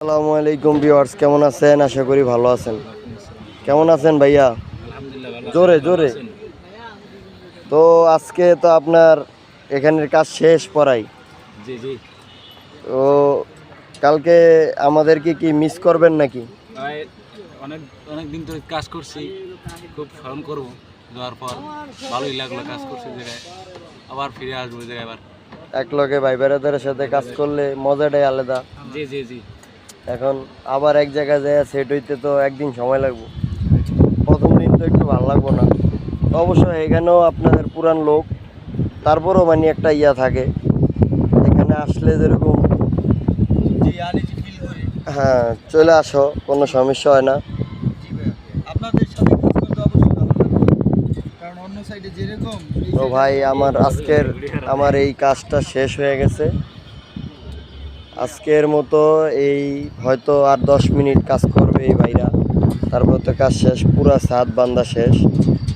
আসসালামু আলাইকুম ভিউয়ার্স কেমন আছেন? আশা করি ভালো আছেন। কেমন আছেন ভাইয়া? আলহামদুলিল্লাহ জোরে, জোরে। তো আজকে তো আপনার এখানের কাজ শেষ পড়াই। জি জি। তো কালকে আমাদেরকে কি কি মিস করবেন নাকি? ভাই অনেক অনেক দিন ধরে কাজ করছি। খুব স্মরণ করব। যাওয়ার পর ভালোই লাগল কাজ করছি জায়গায়। আবার ফিরে আসব জায়গায় আবার। এক লগে ভাই বেড়াদের সাথে কাজ করলে মজাটাই আলাদা। জি জি জি। এখন আবার এক জায়গায় যায় সেট হইতে তো একদিন সময় লাগবে। প্রথম দিন তো একটু ভালো লাগবো না। তো অবশ্যই এখানেও আপনাদের পুরান লোক তারপরও মানে একটা ইয়া থাকে। এখানে আসলে যেরকম হ্যাঁ চলে আসো কোনো সমস্যা হয় না। তো ভাই আমার আজকের আমার এই কাজটা শেষ হয়ে গেছে। আজকের মতো এই হয়তো আর দশ মিনিট কাজ করবে এই ভাইরা। তারপর তো কাজ শেষ, পুরা সাত বান্দা শেষ।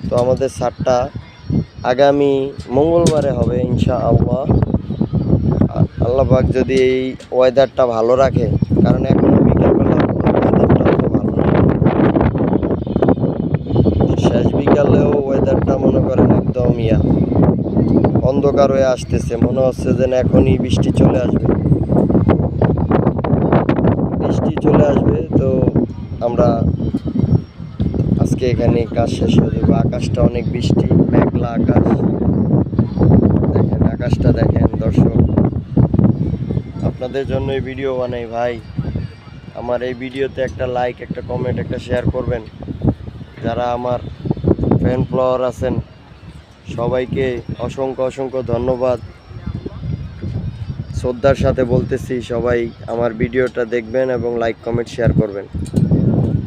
তো আমাদের সাতটা আগামী মঙ্গলবারে হবে ইনশা আল্লাহ আল্লাহবাক যদি এই ওয়েদারটা ভালো রাখে, কারণ এখনও বিকালবেলা ওয়েদারটা ভালো না। শেষ বিকালেও ওয়েদারটা মনে করেন একদম ইয়া, অন্ধকার হয়ে আসতেছে। মনে হচ্ছে যেন এখনই বৃষ্টি চলে আসবে। বৃষ্টি চলে আসবে, তো আমরা আজকে এখানে কাজ শেষ হয়ে যাবে আকাশটা অনেক বৃষ্টি, মেঘলা আকাশ। দেখেন, আকাশটা দেখেন, দর্শক। আপনাদের জন্য এই ভিডিও বানাই, ভাই। আমার এই ভিডিওতে একটা লাইক একটা কমেন্ট একটা শেয়ার করবেন। যারা আমার ফ্যান ফলোয়ার আছেন, সবাইকে অসংখ্য অসংখ্য ধন্যবাদ। শ্রদ্ধার সাথে বলতেছি সবাই আমার ভিডিওটা দেখবেন এবং লাইক কমেন্ট শেয়ার করবেন।